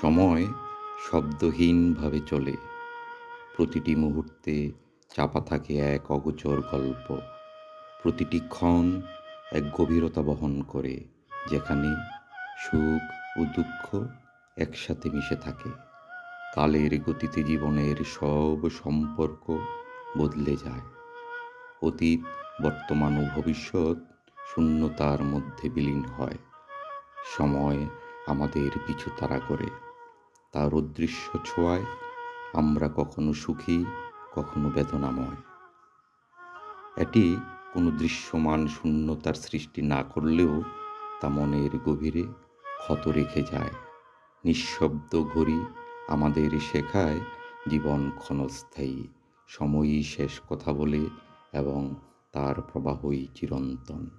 সময় শব্দহীনভাবে চলে। প্রতিটি মুহূর্তে চাপা থাকে এক অগোচর গল্প। প্রতিটি ক্ষণ এক গভীরতা বহন করে, যেখানে সুখ ও দুঃখ একসাথে মিশে থাকে। কালের গতিতে জীবনের সব সম্পর্ক বদলে যায়। অতীত, বর্তমান ও ভবিষ্যৎ শূন্যতার মধ্যে বিলীন হয়। সময় আমাদের পিছু তাড়া করে। তার অদৃশ্য ছোঁয়ায় আমরা কখনো সুখী, কখনো বেদনাময়। এটি কোনো দৃশ্যমান শূন্যতার সৃষ্টি না করলেও তা মনের গভীরে ক্ষত রেখে যায়। নিঃশব্দ ঘড়ি আমাদের শেখায় জীবন ক্ষণস্থায়ী, সময়ই শেষ কথা বলে এবং তার প্রবাহই চিরন্তন।